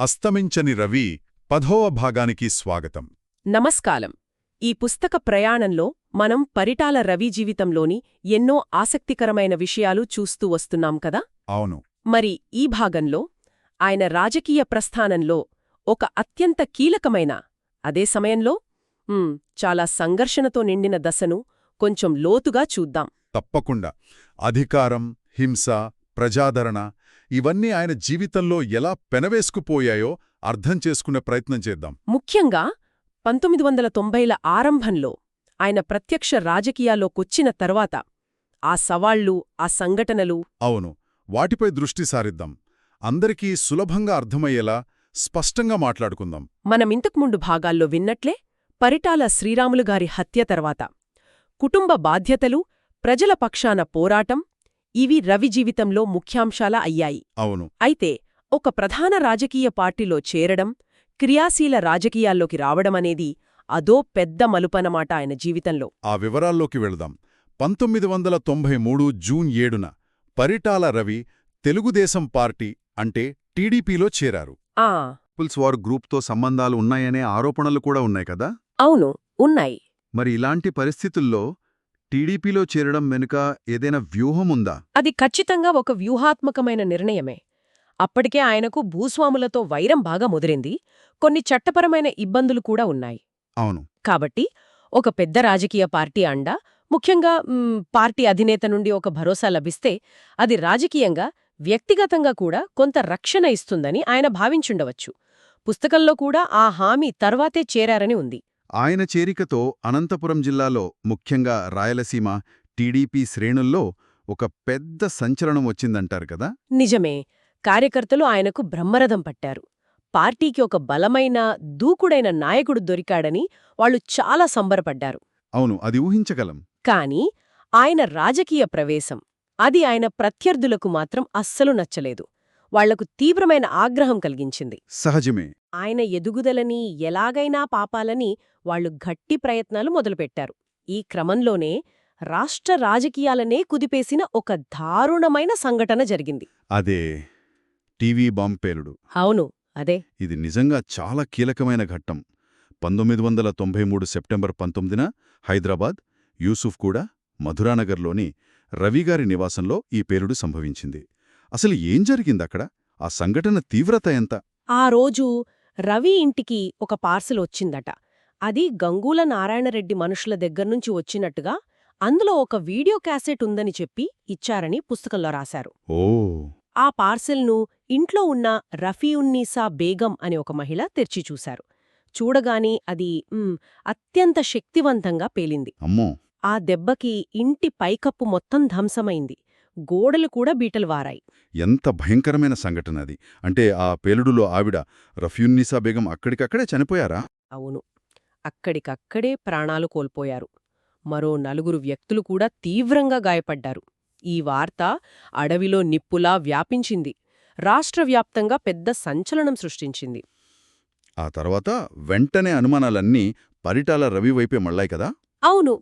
అస్తమించని రవి పదోవ భాగానికి స్వాగతం. నమస్కారం. ఈ పుస్తక ప్రయాణంలో మనం పరిటాల రవి జీవితంలోని ఎన్నో ఆసక్తికరమైన విషయాలు చూస్తూ వస్తున్నాం కదా? అవును. మరి ఈ భాగంలో ఆయన రాజకీయ ప్రస్థానంలో ఒక అత్యంత కీలకమైన అదే సమయంలో చాలా సంఘర్షణతో నిండిన దశను కొంచెం లోతుగా చూద్దాం. తప్పకుండా. అధికారం హింస ప్రజాదరణ ఇవన్నీ ఆయన జీవితంలో ఎలా పెనవేసుకుపోయాయో అర్థం చేసుకునే ప్రయత్నం చేద్దాం. ముఖ్యంగా పంతొమ్మిది వందల తొంభైల ఆరంభంలో ఆయన ప్రత్యక్ష రాజకీయాల్లోకొచ్చిన తర్వాత ఆ సవాళ్ళు ఆ సంఘటనలు అవును వాటిపై దృష్టి సారిద్దాం. అందరికీ సులభంగా అర్థమయ్యేలా స్పష్టంగా మాట్లాడుకుందాం. మనమింతకుముందు భాగాల్లో విన్నట్లే పరిటాల శ్రీరాములు గారి హత్య తర్వాత కుటుంబ బాధ్యతలు ప్రజల పక్షాన పోరాటం ఇవి రవి జీవితంలో ముఖ్యాంశాల అయ్యాయి. అవును. అయితే ఒక ప్రధాన రాజకీయ పార్టీలో చేరడం క్రియాశీల రాజకీయాల్లోకి రావడమనేది అదో పెద్ద మలుపనమాట ఆయన జీవితంలో. ఆ వివరాల్లోకి వెళదాం. పంతొమ్మిది వందల తొంభై మూడు జూన్ ఏడున పరిటాల రవి తెలుగుదేశం పార్టీ అంటే టీడీపీలో చేరారు. ఆ. పీపుల్స్ వార్ గ్రూప్తో సంబంధాలు ఉన్నాయనే ఆరోపణలు కూడా ఉన్నాయి కదా? అవును ఉన్నాయి. మరి ఇలాంటి పరిస్థితుల్లో టీడీపీలో చేరడం వెనుక ఏదైనా వ్యూహం ఉందా అది ఖచ్చితంగా ఒక వ్యూహాత్మకమైన నిర్ణయమే. అప్పటికే ఆయనకు భూస్వాములతో వైరం బాగా ముదిరింది. కొన్ని చట్టపరమైన ఇబ్బందులు కూడా ఉన్నాయి. అవును. కాబట్టి ఒక పెద్ద రాజకీయ పార్టీ అండ ముఖ్యంగా పార్టీ అధినేత నుండి ఒక భరోసా లభిస్తే అది రాజకీయంగా వ్యక్తిగతంగా కూడా కొంత రక్షణ ఇస్తుందని ఆయన భావించుండవచ్చు. పుస్తకంలో కూడా ఆ హామీ తర్వాతే చేరారని ఉంది. ఆయన చేరికతో అనంతపురం జిల్లాలో ముఖ్యంగా రాయలసీమ టీడీపీ శ్రేణుల్లో ఒక పెద్ద సంచలనం వచ్చిందంటారు కదా? నిజమే. కార్యకర్తలు ఆయనకు బ్రహ్మరథం పట్టారు. పార్టీకి ఒక బలమైన దూకుడైన నాయకుడు దొరికాడని వాళ్ళు చాలా సంబరపడ్డారు. అవును అది ఊహించగలం. కాని ఆయన రాజకీయ ప్రవేశం అది ఆయన ప్రత్యర్థులకు మాత్రం అస్సలు నచ్చలేదు. వాళ్ళకు తీవ్రమైన ఆగ్రహం కలిగించింది. సహజమే. ఆయన ఎదుగుదలని ఎలాగైనా పాపాలని వాళ్ళు గట్టి ప్రయత్నాలు మొదలుపెట్టారు. ఈ క్రమంలోనే రాష్ట్ర రాజకీయాలనే కుదిపేసిన ఒక దారుణమైన సంఘటన జరిగింది. అదే టీవీ బాంబ్ పేలుడు. అవును అదే. ఇది నిజంగా చాలా కీలకమైన ఘట్టం. పంతొమ్మిది వందల తొంభై మూడు సెప్టెంబర్ పంతొమ్మిదిన హైదరాబాద్ యూసుఫ్ కూడా మధురానగర్లోని రవిగారి నివాసంలో ఈ పేలుడు సంభవించింది. అసలు ఏం జరిగిందక్కడ? ఆ సంఘటన తీవ్రత ఎంత? ఆ రోజు రవి ఇంటికి ఒక పార్సెల్ వచ్చిందట. అది గంగూల నారాయణరెడ్డి మనుషుల దగ్గర్నుంచి వచ్చినట్టుగా అందులో ఒక వీడియో క్యాసెట్ ఉందని చెప్పి ఇచ్చారని పుస్తకంలో రాశారు. ఓ. ఆ పార్సెల్ను ఇంట్లో ఉన్న రఫీయున్నీసా బేగం అనే ఒక మహిళ తెరిచి చూశారు. చూడగాని అది అత్యంత శక్తివంతంగా పేలింది. అమ్మో. ఆ దెబ్బకి ఇంటి పైకప్పు మొత్తం ధ్వంసమైంది. గోడలు కూడా బీటలు వారాయి. ఎంత భయంకరమైన సంఘటన అది. అంటే ఆ పేలుడులో ఆవిడ రఫ్యున్నీసా బేగం అక్కడికక్కడే చనిపోయారా? అవును. అక్కడికక్కడే ప్రాణాలు కోల్పోయారు. మరో నలుగురు వ్యక్తులు కూడా తీవ్రంగా గాయపడ్డారు. ఈ వార్త అడవిలో నిప్పులా వ్యాపించింది. రాష్ట్రవ్యాప్తంగా పెద్ద సంచలనం సృష్టించింది. ఆ తర్వాత వెంటనే అనుమానాలన్నీ పరిటాల రవి వైపే మళ్ళాయి కదా? అవును.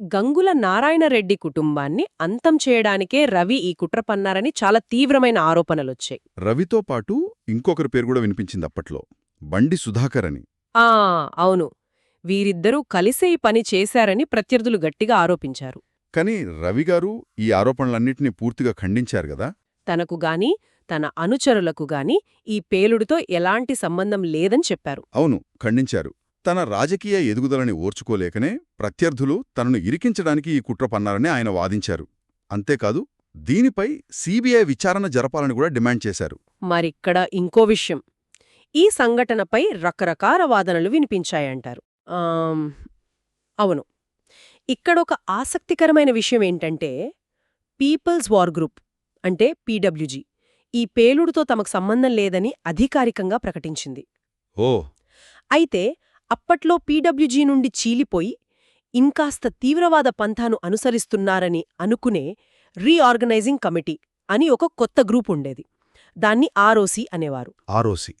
గంగుల నారాయణరెడ్డి కుటుంబాన్ని అంతం చేయడానికే రవి ఈ కుట్ర పన్నారని చాలా తీవ్రమైన ఆరోపణలొచ్చాయి. రవితో పాటు ఇంకొకరి పేరు కూడా వినిపించింది అప్పట్లో బండి సుధాకర్ అని. ఆ అవును. వీరిద్దరూ కలిసే ఈ పని చేశారని ప్రత్యర్థులు గట్టిగా ఆరోపించారు. కానీ రవిగారు ఈ ఆరోపణలన్నింటినీ పూర్తిగా ఖండించారు కదా? తనకు గాని తన అనుచరులకు గాని ఈ పేలుడుతో ఎలాంటి సంబంధం లేదని చెప్పారు. అవును ఖండించారు. తన రాజకీయ ఎదుగుదలని ఓర్చుకోలేకనే ప్రత్యర్థులు తనను ఇరికించడానికి ఈ కుట్ర పన్నారని ఆయన వాదించారు. అంతేకాదు దీనిపై సీబీఐ విచారణ జరపాలని కూడా డిమాండ్ చేశారు. మరిక్కడ ఇంకో విషయం. ఈ సంఘటనపై రకరకాల వాదనలు వినిపించాయంటారు. అవును. ఇక్కడొక ఆసక్తికరమైన విషయం ఏంటంటే పీపుల్స్ వార్ గ్రూప్ అంటే పీడబ్ల్యూజీ ఈ పేలుడుతో తమకు సంబంధం లేదని అధికారికంగా ప్రకటించింది. ఓ. అయితే అప్పట్లో పీడబ్ల్యూజీ నుండి చీలిపోయి ఇంకాస్త తీవ్రవాద పంథాను అనుసరిస్తున్నారని అనుకునే రీఆర్గనైజింగ్ కమిటీ అని ఒక కొత్త గ్రూప్ ఉండేది. దాన్ని ఆర్ఓసి అనేవారు. ఆర్ఓసి.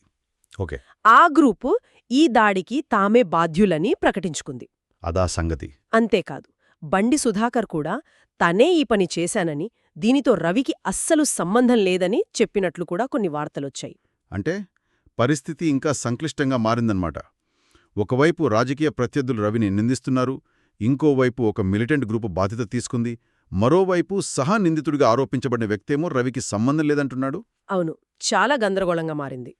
ఓకే. ఆ గ్రూపు ఈ దాడికి తామే బాధ్యులని ప్రకటించుకుంది. అదా సంగతి. అంతేకాదు బండి సుధాకర్ కూడా తనే ఈ పని చేశానని దీనితో రవికి అస్సలు సంబంధం లేదని చెప్పినట్లు కూడా కొన్ని వార్తలొచ్చాయి. అంటే పరిస్థితి ఇంకా సంక్లిష్టంగా మారిందన్నమాట. ఒకవైపు రాజకీయ ప్రత్యర్థులు రవిని నిందిస్తున్నారు ఇంకోవైపు ఒక మిలిటెంట్ గ్రూపు బాధ్యత తీసుకుంది మరోవైపు సహా నిందితుడిగా ఆరోపించబడిన వ్యక్తేమో రవికి సంబంధం లేదంటున్నాడు. అవును చాలా గందరగోళంగా మారింది.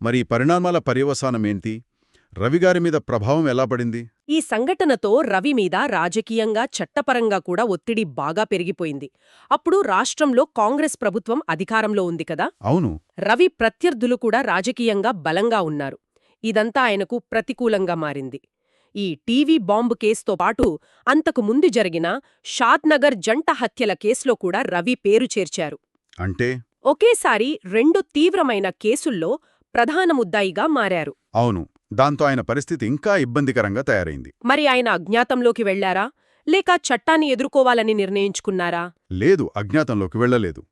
మరి పరిణామాల పర్యవసానమేంటి రవిగారి మీద ప్రభావం ఎలా పడింది? ఈ సంఘటనతో రవి మీద రాజకీయంగా చట్టపరంగా కూడా ఒత్తిడి బాగా పెరిగిపోయింది. అప్పుడు రాష్ట్రంలో కాంగ్రెస్ ప్రభుత్వం అధికారంలో ఉంది కదా? అవును. రవి ప్రత్యర్థులు కూడా రాజకీయంగా బలంగా ఉన్నారు. ఇదంతా ఆయనకు ప్రతికూలంగా మారింది. ఈ టీవీ బాంబు కేసుతో పాటు అంతకు ముందు జరిగిన షాద్నగర్ జంట హత్యల కేసులో కూడా రవి పేరు చేర్చారు. అంటే? ఒకేసారి రెండు తీవ్రమైన కేసుల్లో ప్రధాన ముద్దాయిగా మారారు. అవును దాంతో ఆయన పరిస్థితి ఇంకా ఇబ్బందికరంగా తయారైంది. మరి ఆయన అజ్ఞాతంలోకి వెళ్ళారా? లేక చట్టాన్ని ఎదుర్కోవాలని నిర్ణయించుకున్నారా? లేదు అజ్ఞాతంలోకి వెళ్ళలేదు.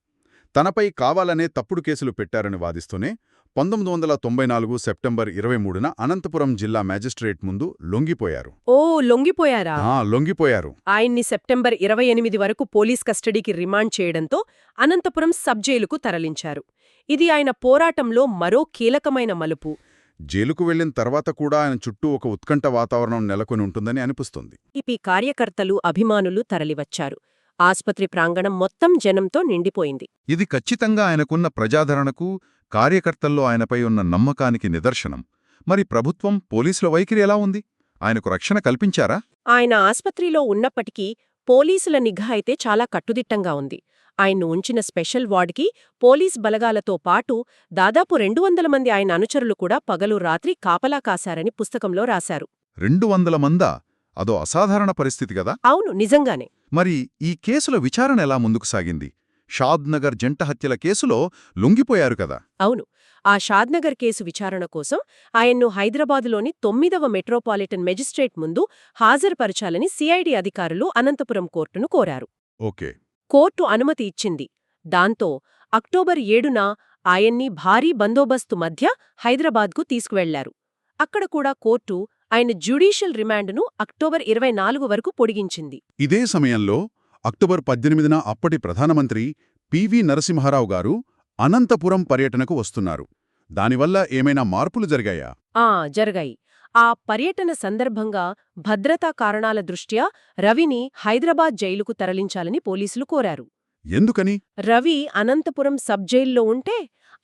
తనపై కావాలనే తప్పుడు కేసులు పెట్టారని వాదిస్తూనే పంతొమ్మిది వందల తొంభై నాలుగు సెప్టెంబర్ ఇరవై మూడున అనంతపురం జిల్లా మేజిస్ట్రేట్ ముందు లొంగిపోయారు. ఓ లొంగిపోయారా? ఆ లొంగిపోయారు. ఆయన్ని సెప్టెంబర్ ఇరవై ఎనిమిది వరకు పోలీస్ కస్టడీకి రిమాండ్ చేయడంతో అనంతపురం సబ్ జైలుకు తరలించారు. ఇది ఆయన పోరాటంలో మరో కీలకమైన మలుపు. జైలుకు వెళ్ళిన తర్వాత కూడా ఆయన చుట్టూ ఒక ఉత్కంఠ వాతావరణం నెలకొని ఉంటుందని అనిపిస్తుంది. ఇపి కార్యకర్తలు అభిమానులు తరలివచ్చారు. ఆస్పత్రి ప్రాంగణం మొత్తం జనంతో నిండిపోయింది. ఇది ఖచ్చితంగా ఆయనకున్న ప్రజాదరణకు కార్యకర్తల్లో ఆయనపై ఉన్న నమ్మకానికి నిదర్శనం. మరి ప్రభుత్వం పోలీసుల వైఖరి ఎలా ఉంది? ఆయనకు రక్షణ కల్పించారా? ఆయన ఆస్పత్రిలో ఉన్నప్పటికీ పోలీసుల నిఘా అయితే చాలా కట్టుదిట్టంగా ఉంది. ఆయన్ను ఉంచిన స్పెషల్ వార్డ్కి పోలీస్ బలగాలతో పాటు దాదాపు రెండు వందల మంది ఆయన అనుచరులు కూడా పగలు రాత్రి కాపలా కాశారని పుస్తకంలో రాశారు. రెండు వందల మందా? అదో అసాధారణ పరిస్థితి కదా? అవును నిజంగానే. మరి ఈ కేసుల విచారణ ఎలా ముందుకు సాగింది? షాద్నగర్ జంట హత్యల కేసులో లొంగిపోయారు కదా. అవును. ఆ షాద్నగర్ కేసు విచారణ కోసం ఆయన్ను హైదరాబాదులోని తొమ్మిదవ మెట్రోపాలిటన్ మెజిస్ట్రేట్ ముందు హాజరుపరచాలని సిఐడి అధికారులు అనంతపురం కోర్టును కోరారు. ఓకే. కోర్టు అనుమతి ఇచ్చింది. దాంతో అక్టోబర్ ఏడున ఆయన్ని భారీ బందోబస్తు మధ్య హైదరాబాద్కు తీసుకువెళ్ళారు. అక్కడ కూడా కోర్టు ఆయన జ్యుడీషియల్ రిమాండ్ను అక్టోబర్ ఇరవై నాలుగు వరకు పొడిగించింది. ఇదే సమయంలో అక్టోబర్ పద్దెనిమిదిన అప్పటి ప్రధానమంత్రి పివి నరసింహారావు గారు అనంతపురం పర్యటనకు వస్తున్నారు. దానివల్ల ఏమైనా మార్పులు జరిగాయా? ఆ జరగాయి. ఆ పర్యటన సందర్భంగా భద్రతా కారణాల దృష్ట్యా రవిని హైదరాబాద్ జైలుకు తరలించాలని పోలీసులు కోరారు. ఎందుకని? రవి అనంతపురం సబ్ జైల్లో ఉంటే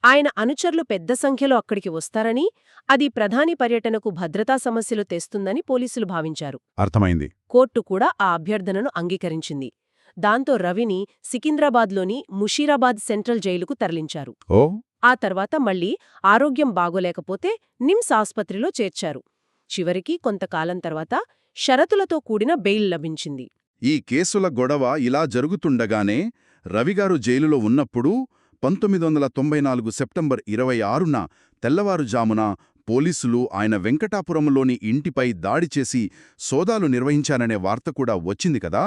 ఆయన అనుచరులు పెద్ద సంఖ్యలో అక్కడికి వస్తారని అది ప్రధాని పర్యటనకు భద్రతా సమస్యలు తెస్తుందని పోలీసులు భావించారు. అర్థమైంది. కోర్టు కూడా ఆ అభ్యర్థనను అంగీకరించింది. దాంతో రవిని సికింద్రాబాద్లోని ముషీరాబాద్ సెంట్రల్ జైలుకు తరలించారు. ఆ తర్వాత మళ్ళీ ఆరోగ్యం బాగోలేకపోతే నిమ్స్ ఆస్పత్రిలో చేర్చారు. చివరికి కొంతకాలం తర్వాత షరతులతో కూడిన బెయిల్ లభించింది. ఈ కేసుల గొడవ ఇలా జరుగుతుండగానే రవిగారు జైలులో ఉన్నప్పుడు పంతొమ్మిది వందల తొంభై నాలుగు సెప్టెంబర్ ఇరవై ఆరున తెల్లవారుజామున పోలీసులు ఆయన వెంకటాపురంలోని ఇంటిపై దాడి చేసి సోదాలు నిర్వహించారనే వార్త కూడా వచ్చింది కదా?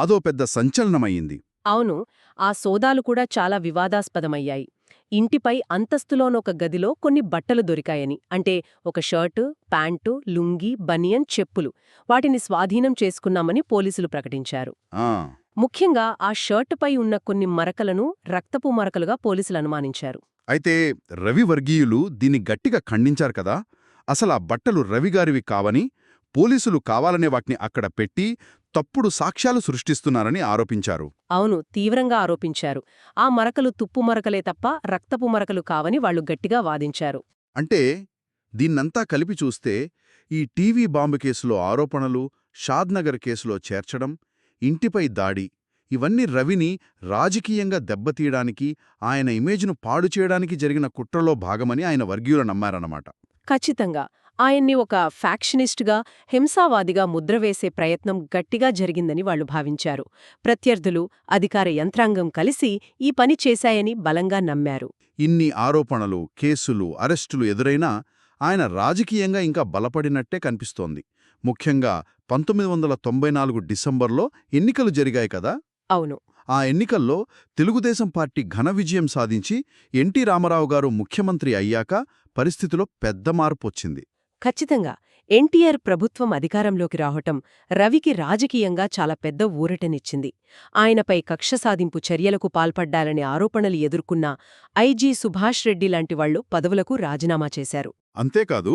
అదో పెద్ద సంచలనమయ్యింది. అవును ఆ సోదాలు కూడా చాలా వివాదాస్పదమయ్యాయి. ఇంటిపై అంతస్తులోనొక గదిలో కొన్ని బట్టలు దొరికాయని అంటే ఒక షర్టు ప్యాంటు లుంగీ బనియన్ చెప్పులు. వాటిని స్వాధీనం చేసుకున్నామని పోలీసులు ప్రకటించారు. ముఖ్యంగా ఆ షర్టుపై ఉన్న కొన్ని మరకలను రక్తపు మరకలుగా పోలీసులు అనుమానించారు. అయితే రవి వర్గీయులు దీన్ని గట్టిగా ఖండించారు కదా? అసలు ఆ బట్టలు రవిగారివి కావని పోలీసులు కావాలనే వాటిని అక్కడ పెట్టి తప్పుడు సాక్ష్యాలు సృష్టిస్తున్నారని ఆరోపించారు. అవును తీవ్రంగా ఆరోపించారు. ఆ మరకలు తుప్పు మరకలే తప్ప రక్తపు మరకలు కావని వాళ్ళు గట్టిగా వాదించారు. అంటే దీన్నంతా కలిపి చూస్తే ఈ టీవీ బాంబు కేసులో ఆరోపణలు షాద్నగర్ కేసులో చేర్చడం ఇంటిపై దాడి ఇవన్నీ రవిని రాజకీయంగా దెబ్బతీయడానికి ఆయన ఇమేజ్ను పాడు చేయడానికి జరిగిన కుట్రలో భాగమని ఆయన వర్గీయులు నమ్మారన్నమాట. ఖచ్చితంగా. ఆయన్ని ఒక ఫ్యాక్షనిస్టుగా హింసావాదిగా ముద్రవేసే ప్రయత్నం గట్టిగా జరిగిందని వాళ్ళు భావించారు. ప్రత్యర్థులు అధికార యంత్రాంగం కలిసి ఈ పని చేశాయని బలంగా నమ్మారు. ఇన్ని ఆరోపణలు కేసులు అరెస్టులు ఎదురైనా ఆయన రాజకీయంగా ఇంకా బలపడినట్టే కనిపిస్తోంది. ముఖ్యంగా పంతొమ్మిది వందల తొంభై నాలుగు డిసెంబర్లో ఎన్నికలు జరిగాయి కదా? అవును. ఆ ఎన్నికల్లో తెలుగుదేశం పార్టీ ఘన విజయం సాధించి ఎన్టీ రామారావు గారు ముఖ్యమంత్రి అయ్యాక పరిస్థితిలో పెద్ద మార్పు వచ్చింది. ఖచ్చితంగా ఎన్టీఆర్ ప్రభుత్వం అధికారంలోకి రావటం రవికి రాజకీయంగా చాలా పెద్ద ఊరటనిచ్చింది. ఆయనపై కక్ష సాధింపు చర్యలకు పాల్పడ్డారనే ఆరోపణలు ఎదుర్కొన్న ఐజీ సుభాష్ రెడ్డి లాంటి వాళ్ళు పదవులకు రాజీనామా చేశారు. అంతేకాదు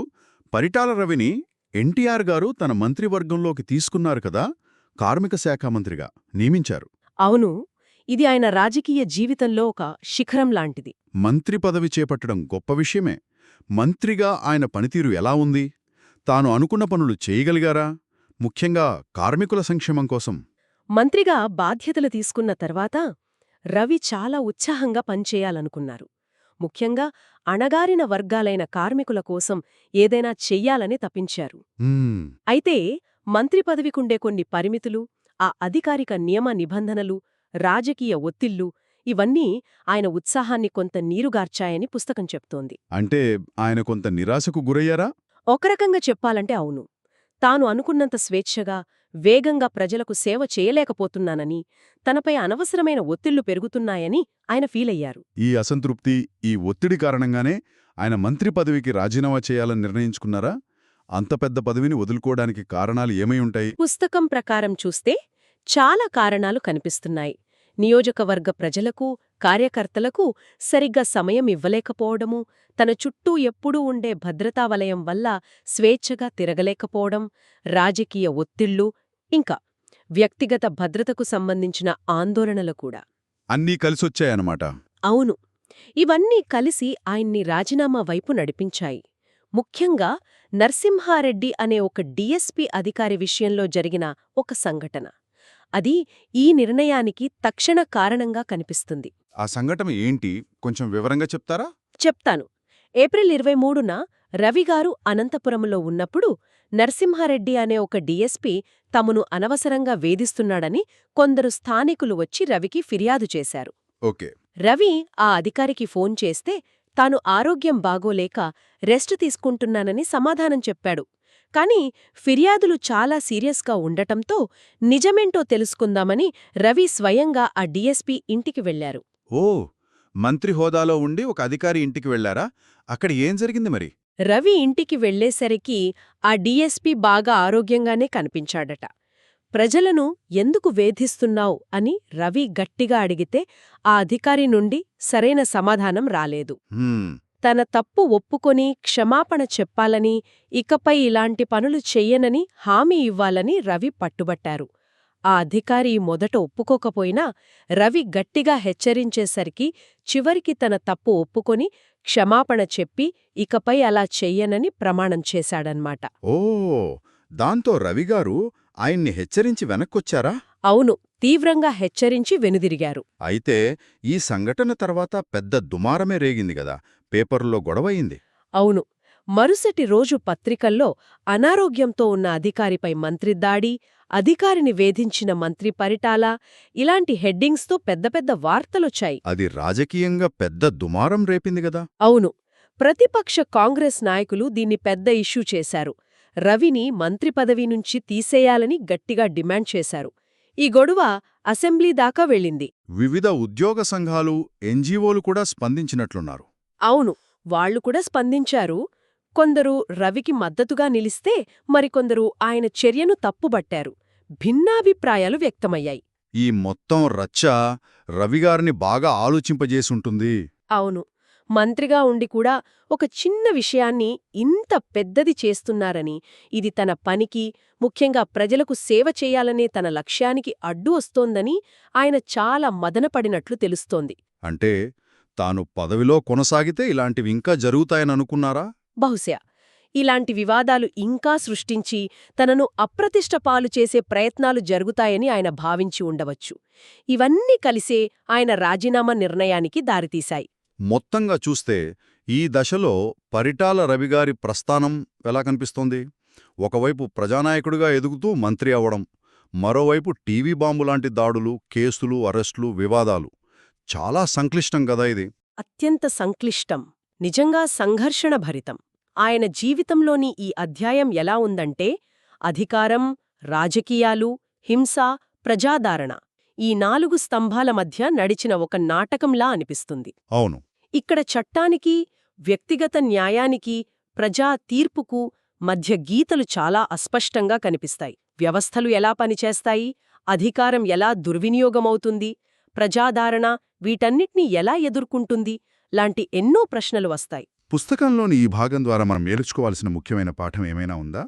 పరిటాల రవిని ఎన్టీఆర్ గారు తన మంత్రివర్గంలోకి తీసుకున్నారు కదా కార్మిక శాఖ మంత్రిగా నియమించారు. అవును ఇది ఆయన రాజకీయ జీవితంలో ఒక శిఖరం లాంటిది. మంత్రి పదవి చేపట్టడం గొప్ప విషయమే. మంత్రిగా ఆయన పనితీరు ఎలా ఉంది? తాను అనుకున్న పనులు చేయగలిగారా? ముఖ్యంగా కార్మికుల సంక్షేమం కోసం. మంత్రిగా బాధ్యతలు తీసుకున్న తర్వాత రవి చాలా ఉత్సాహంగా పనిచేయాలనుకున్నారు. ముఖ్యంగా అణగారిన వర్గాలైన కార్మికుల కోసం ఏదైనా చెయ్యాలని తప్పించారు మ్మ్, అయితే మంత్రి పదవికుండే కొన్ని పరిమితులు ఆ అధికారిక నియమ నిబంధనలు రాజకీయ ఒత్తిళ్ళు ఇవన్నీ ఆయన ఉత్సాహాన్ని కొంత నీరుగార్చాయని పుస్తకం చెప్తోంది. అంటే ఆయన కొంత నిరాశకు గురయ్యారా? ఒక రకంగా చెప్పాలంటే అవును. తాను అనుకున్నంత స్వేచ్ఛగా వేగంగా ప్రజలకు సేవ చేయలేకపోతున్నానని తనపై అనవసరమైన ఒత్తిళ్ళు పెరుగుతున్నాయని ఆయన ఫీలయ్యారు. ఈ అసంతృప్తి ఈ ఒత్తిడి కారణంగానే ఆయన మంత్రి పదవికి రాజీనామా చేయాలని నిర్ణయించుకున్నారా? అంత పెద్ద పదవిని వదులుకోవడానికి కారణాలు ఏమై ఉంటాయి? పుస్తకం ప్రకారం చూస్తే చాలా కారణాలు కనిపిస్తున్నాయి. నియోజకవర్గ ప్రజలకు కార్యకర్తలకు సరిగ్గా సమయం ఇవ్వలేకపోవడము తన చుట్టూ ఎప్పుడూ ఉండే భద్రతా వలయం వల్ల స్వేచ్ఛగా తిరగలేకపోవడం రాజకీయ ఒత్తిళ్ళు ఇంకా వ్యక్తిగత భద్రతకు సంబంధించిన ఆందోళనలు కూడా. అన్నీ కలిసొచ్చాయన్నమాట. అవును. ఇవన్నీ కలిసి ఆయన్ని రాజీనామా వైపు నడిపించాయి. ముఖ్యంగా నరసింహారెడ్డి అనే ఒక డీఎస్పీ అధికారి విషయంలో జరిగిన ఒక సంఘటన. అది ఈ నిర్ణయానికి తక్షణ కారణంగా కనిపిస్తుంది. ఆ సంఘటన ఏంటి? కొంచెం వివరంగా చెప్తారా? చెప్తాను. ఏప్రిల్ ఇరవై మూడున రవిగారు అనంతపురంలో ఉన్నప్పుడు నరసింహారెడ్డి అనే ఒక డీఎస్పీ తమను అనవసరంగా వేధిస్తున్నాడని కొందరు స్థానికులు వచ్చి రవికి ఫిర్యాదు చేశారు. ఓకే. రవి ఆ అధికారికి ఫోన్ చేస్తే తాను ఆరోగ్యం బాగోలేక రెస్ట్ తీసుకుంటున్నానని సమాధానం చెప్పాడు. కాని ఫిర్యాదులు చాలా సీరియస్గా ఉండటంతో నిజమేంటో తెలుసుకుందామని రవి స్వయంగా ఆ డీఎస్పీ ఇంటికి వెళ్ళారు ఓ మంత్రి హోదాలో ఉండి ఒక అధికారి ఇంటికి వెళ్ళారా అక్కడ ఏం జరిగింది మరి? రవి ఇంటికి వెళ్ళేసరికి ఆ డీఎస్పీ బాగా ఆరోగ్యంగానే కనిపించాడట. ప్రజలను ఎందుకు వేధిస్తున్నావు? అని రవి గట్టిగా అడిగితే ఆ అధికారి నుండి సరైన సమాధానం రాలేదు. తన తప్పు ఒప్పుకొని క్షమాపణ చెప్పాలని ఇకపై ఇలాంటి పనులు చెయ్యనని హామీ ఇవ్వాలని రవి పట్టుబట్టారు. ఆ అధికారి మొదట ఒప్పుకోకపోయినా రవి గట్టిగా హెచ్చరించేసరికి చివరికి తన తప్పు ఒప్పుకొని క్షమాపణ చెప్పి ఇకపై అలా చెయ్యనని ప్రమాణం చేశాడన్మాట. ఓ దాంతో రవిగారు ఆయన్ని హెచ్చరించి వెనక్కొచ్చారా? అవును తీవ్రంగా హెచ్చరించి వెనుదిరిగారు. అయితే ఈ సంఘటన తర్వాత పెద్ద దుమారమే రేగింది గదా పేపర్లో గొడవయింది. అవును మరుసటి రోజు పత్రికల్లో అనారోగ్యంతో ఉన్న అధికారిపై మంత్రి దాడి అధికారిని వేధించిన మంత్రి పరిటాల ఇలాంటి హెడ్డింగ్స్తో పెద్ద పెద్ద వార్తలొచ్చాయి. అది రాజకీయంగా పెద్ద దుమారం రేపింది గదా. అవును ప్రతిపక్ష కాంగ్రెస్ నాయకులు దీన్ని పెద్ద ఇష్యూ చేశారు. రవిని మంత్రి పదవి నుంచి తీసేయాలని గట్టిగా డిమాండ్ చేశారు. ఈ గొడవ అసెంబ్లీ దాకా వెళ్ళింది. వివిధ ఉద్యోగ సంఘాలు ఎన్జీఓలు కూడా స్పందించినట్లున్నారు. అవును వాళ్ళు కూడా స్పందించారు. కొందరు రవికి మద్దతుగా నిలిస్తే మరికొందరు ఆయన చర్యను తప్పుబట్టారు. భిన్నాభిప్రాయాలు వ్యక్తమయ్యాయి. ఈ మొత్తం రచ్చ రవిగారిని బాగా ఆలోచింపజేసుంటుంది. అవును మంత్రిగా ఉండి కూడా ఒక చిన్న విషయాన్ని ఇంత పెద్దది చేస్తున్నారని ఇది తన పనికి ముఖ్యంగా ప్రజలకు సేవ చేయాలనే తన లక్ష్యానికి అడ్డు వస్తోందని ఆయన చాలా మదనపడినట్లు తెలుస్తోంది. అంటే తాను పదవిలో కొనసాగితే ఇలాంటివి ఇంకా జరుగుతాయననుకున్నారా బహుశా. ఇలాంటి వివాదాలు ఇంకా సృష్టించి తనను అప్రతిష్ట పాలు చేసే ప్రయత్నాలు జరుగుతాయని ఆయన భావించి ఉండవచ్చు. ఇవన్నీ కలిసే ఆయన రాజీనామా నిర్ణయానికి దారితీశాయి. మొత్తంగా చూస్తే ఈ దశలో పరిటాల రవిగారి ప్రస్థానం ఎలా కనిపిస్తోంది? ఒకవైపు ప్రజానాయకుడిగా ఎదుగుతూ మంత్రి అవ్వడం మరోవైపు టీవీ బాంబులాంటి దాడులు కేసులు అరెస్టులు వివాదాలు. చాలా సంక్లిష్టం కదా ఇది. అత్యంత సంక్లిష్టం. నిజంగా సంఘర్షణభరితం ఆయన జీవితంలోని ఈ అధ్యాయం ఎలా ఉందంటే అధికారం రాజకీయాలు హింస ప్రజాదారణ ఈ నాలుగు స్తంభాల మధ్య నడిచిన ఒక నాటకంలా అనిపిస్తుంది. అవును. ఇక్కడ చట్టానికి వ్యక్తిగత న్యాయానికి ప్రజా తీర్పుకు మధ్య గీతలు చాలా అస్పష్టంగా కనిపిస్తాయి. వ్యవస్థలు ఎలా పనిచేస్తాయి? అధికారం ఎలా దుర్వినియోగమవుతుంది? ప్రజాదారణ వీటన్నిటినీ ఎలా ఎదుర్కొంటుంది? లాంటి ఎన్నో ప్రశ్నలు వస్తాయి. పుస్తకంలోని ఈ భాగం ద్వారా మనం నేర్చుకోవాల్సిన ముఖ్యమైన పాఠం ఏమైనా ఉందా?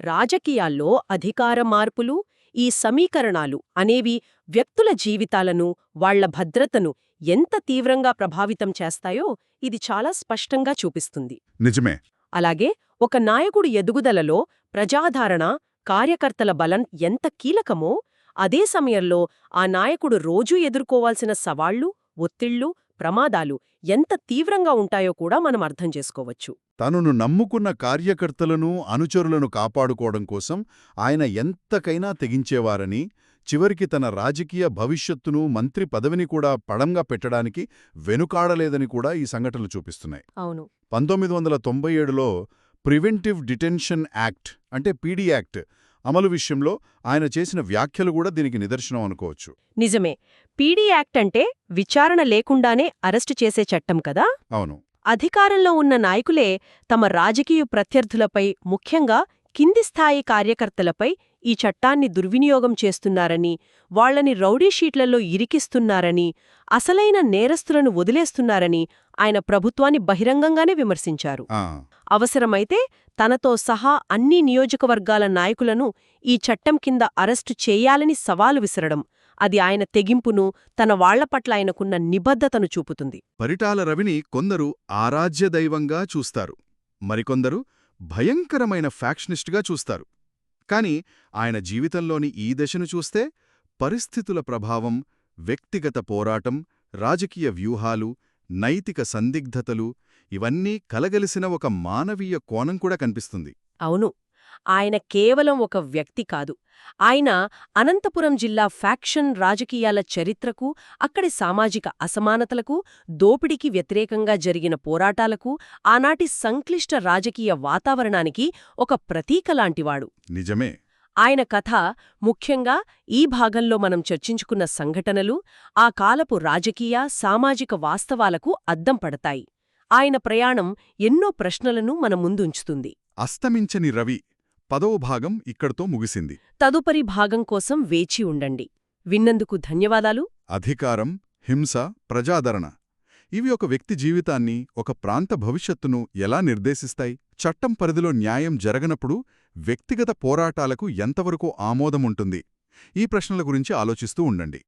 రాజకీయాల్లో అధికార మార్పులు ఈ సమీకరణాలు అనేవి వ్యక్తుల జీవితాలను వాళ్ళ భద్రతను ఎంత తీవ్రంగా ప్రభావితం చేస్తాయో ఇది చాలా స్పష్టంగా చూపిస్తుంది. నిజమే. అలాగే ఒక నాయకుడి ఎదుగుదలలో ప్రజాధారణ కార్యకర్తల బలం ఎంత కీలకమో అదే సమయంలో ఆ నాయకుడు రోజూ ఎదుర్కోవాల్సిన సవాళ్ళు ఒత్తిళ్ళు ప్రమాదాలు ఎంత తీవ్రంగా ఉంటాయో కూడా మనం అర్థం చేసుకోవచ్చు. తనను నమ్ముకున్న కార్యకర్తలను అనుచరులను కాపాడుకోవడం కోసం ఆయన ఎంతకైనా తెగించేవారని చివరికి తన రాజకీయ భవిష్యత్తును మంత్రి పదవిని కూడా పడంగా పెట్టడానికి వెనుకాడలేదని కూడా ఈ సంఘటనలు చూపిస్తున్నాయి. అవును. పంతొమ్మిది వందల తొంభై ఏడులో ప్రివెంటివ్ డిటెన్షన్ యాక్ట్ అంటే పీడీ యాక్ట్ అమలు విషయంలో ఆయన చేసిన వ్యాఖ్యలు కూడా దీనికి నిదర్శనం అనుకోవచ్చు. నిజమే. పీడీ యాక్ట్ అంటే విచారణ లేకుండానే అరెస్టు చేసే చట్టం కదా? అవును. అధికారంలో ఉన్న నాయకులే తమ రాజకీయ ప్రత్యర్థులపై ముఖ్యంగా కింది స్థాయి కార్యకర్తలపై ఈ చట్టాన్ని దుర్వినియోగం చేస్తున్నారని వాళ్ళని రౌడీ షీట్లలో ఇరికిస్తున్నారని అసలైన నేరస్తులను వదిలేస్తున్నారని ఆయన ప్రభుత్వాన్ని బహిరంగంగానే విమర్శించారు. అవసరమైతే తనతో సహా అన్ని నియోజకవర్గాల నాయకులను ఈ చట్టం కింద అరెస్టు చేయాలని సవాలు విసరడం అది ఆయన తెగింపును తన వాళ్ళ పట్ల ఆయనకున్న నిబద్ధతను చూపుతుంది. పరిటాల రవిని కొందరు ఆరాధ్యదైవంగా చూస్తారు. మరికొందరు భయంకరమైన ఫ్యాక్షనిస్ట్గా చూస్తారు. కాని ఆయన జీవితంలోని ఈ దశను చూస్తే పరిస్థితుల ప్రభావం వ్యక్తిగత పోరాటం రాజకీయ వ్యూహాలు నైతిక సందిగ్ధతలు ఇవన్నీ కలగలిసిన ఒక మానవీయ కోణం కూడా కనిపిస్తుంది. అవును. ఆయన కేవలం ఒక వ్యక్తి కాదు. ఆయన అనంతపురం జిల్లా ఫ్యాక్షన్ రాజకీయాల చరిత్రకు అక్కడి సామాజిక అసమానతలకు దోపిడీకి వ్యతిరేకంగా జరిగిన పోరాటాలకు ఆనాటి సంక్లిష్ట రాజకీయ వాతావరణానికి ఒక ప్రతీకలాంటివాడు నిజమే. ఆయన కథ ముఖ్యంగా ఈ భాగంలో మనం చర్చించుకున్న సంఘటనలు ఆ కాలపు రాజకీయ సామాజిక వాస్తవాలకు అద్దం పడతాయి. ఆయన ప్రయాణం ఎన్నో ప్రశ్నలను మన ముందుంచుతుంది. అస్తమించని రవి పదవ భాగం ఇక్కడితో ముగిసింది. తదుపరి భాగం కోసం వేచి ఉండండి. విన్నందుకు ధన్యవాదాలు. అధికారం హింస ప్రజాదరణ. ఇవి ఒక వ్యక్తి జీవితాన్ని ఒక ప్రాంత భవిష్యత్తును ఎలా నిర్దేశిస్తాయి? చట్టం పరిధిలో న్యాయం జరగనప్పుడు వ్యక్తిగత పోరాటాలకు ఎంతవరకు ఆమోదముంటుంది? ఈ ప్రశ్నల గురించి ఆలోచిస్తూ ఉండండి.